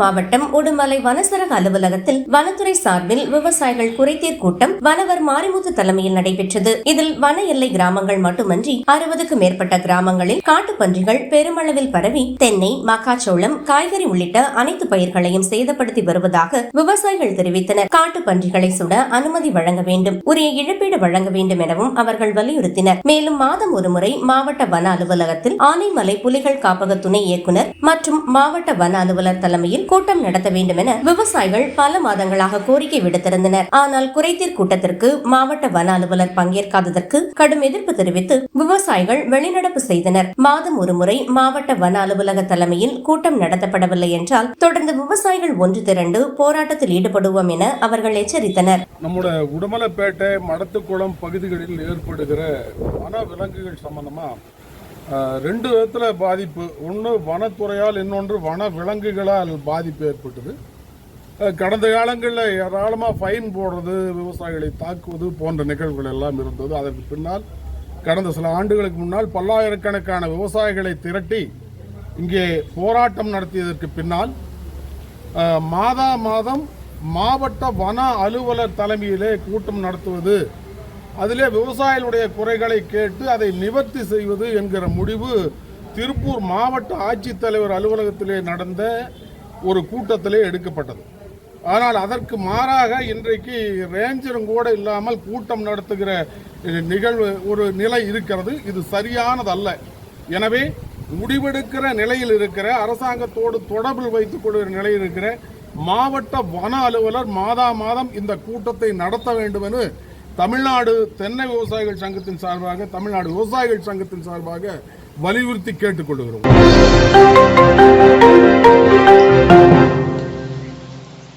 மாவட்டம் உடுமலை வனசரக அலுவலகத்தில் வனத்துறை சார்பில் விவசாயிகள் குறைதீர் கூட்டம் வனவர் மாரிமுத்து தலைமையில் நடைபெற்றது. இதில் வன எல்லை கிராமங்கள் மட்டுமன்றி அறுபதுக்கு மேற்பட்ட கிராமங்களில் காட்டுப்பன்றிகள் பெருமளவில் பரவி தென்னை மக்காச்சோளம் காய்கறி உள்ளிட்ட அனைத்து பயிர்களையும் சேதப்படுத்தி வருவதாக விவசாயிகள் தெரிவித்தனர். காட்டுப்பன்றிகளை சுட அனுமதி வழங்க வேண்டும் உரிய இழப்பீடு வழங்க வேண்டும் எனவும் அவர்கள் வலியுறுத்தினர். மேலும் மாதம் ஒருமுறை மாவட்ட வன அலுவலகத்தில் ஆனைமலை புலிகள் காப்பக துணை இயக்குனர் மற்றும் மாவட்ட வன அலுவலர் தலைமையில் கூட்டம் நடத்த வேண்டும் என விவசாயிகள் பல மாதங்களாக கோரிக்கை விடுத்திருந்தனர். ஆனால் குறைதீர் கூட்டத்திற்கு மாவட்ட வன அலுவலர் பங்கேற்காததற்கு கடும் எதிர்ப்பு தெரிவித்து விவசாயிகள் வெளிநடப்பு செய்தனர். மாதம் ஒருமுறை மாவட்ட வன அலுவலக தலைமையில் கூட்டம் நடத்தப்படவில்லை என்றால் தொடர்ந்து விவசாயிகள் ஒன்று திரண்டு போராட்டத்தில் ஈடுபடுவோம் என அவர்கள் எச்சரித்தனர். நம்முடைய உடுமலைப்பேட்டை மடத்துக்குளம் பகுதிகளில் ஏற்படுகிற வன விலங்குகள் சம்பந்தமா ரெண்டு விதத்தில் பாதிப்பு. ஒன்று வனத்துறையால் இன்னொன்று வன விலங்குகளால் பாதிப்பு ஏற்பட்டது. கடந்த காலங்களில் ஏராளமாக ஃபைன் போடுறது விவசாயிகளை தாக்குவது போன்ற நிகழ்வுகள் எல்லாம் இருந்தது. அதற்கு பின்னால் கடந்த சில ஆண்டுகளுக்கு முன்னால் பல்லாயிரக்கணக்கான விவசாயிகளை திரட்டி இங்கே போராட்டம் நடத்தியதற்கு பின்னால் மாதா மாதம் மாவட்ட வன அலுவலர் தலைமையிலே கூட்டம் நடத்துவது அதிலே விவசாயிகளுடைய குறைகளை கேட்டு அதை நிவர்த்தி செய்வது என்கிற முடிவு திருப்பூர் மாவட்ட ஆட்சித்தலைவர் அலுவலகத்திலே நடந்த ஒரு கூட்டத்திலே எடுக்கப்பட்டது. ஆனால் அதற்கு மாறாக இன்றைக்கு ரேஞ்சரும் கூட இல்லாமல் கூட்டம் நடத்துகிற நிகழ்வு ஒரு நிலை இருக்கிறது. இது சரியானதல்ல. எனவே முடிவெடுக்கிற நிலையில் இருக்கிற அரசாங்கத்தோடு தொடர்பில் வைத்துக் கொள்கிற நிலையில் இருக்கிற மாவட்ட வன அலுவலர் மாதா மாதம் இந்த கூட்டத்தை நடத்த வேண்டும் என்று தமிழ்நாடு தென்னை விவசாயிகள் சங்கத்தின் சார்பாக தமிழ்நாடு விவசாயிகள் சங்கத்தின் சார்பாக வலியுறுத்தி கேட்டுக்கொள்கிறோம்.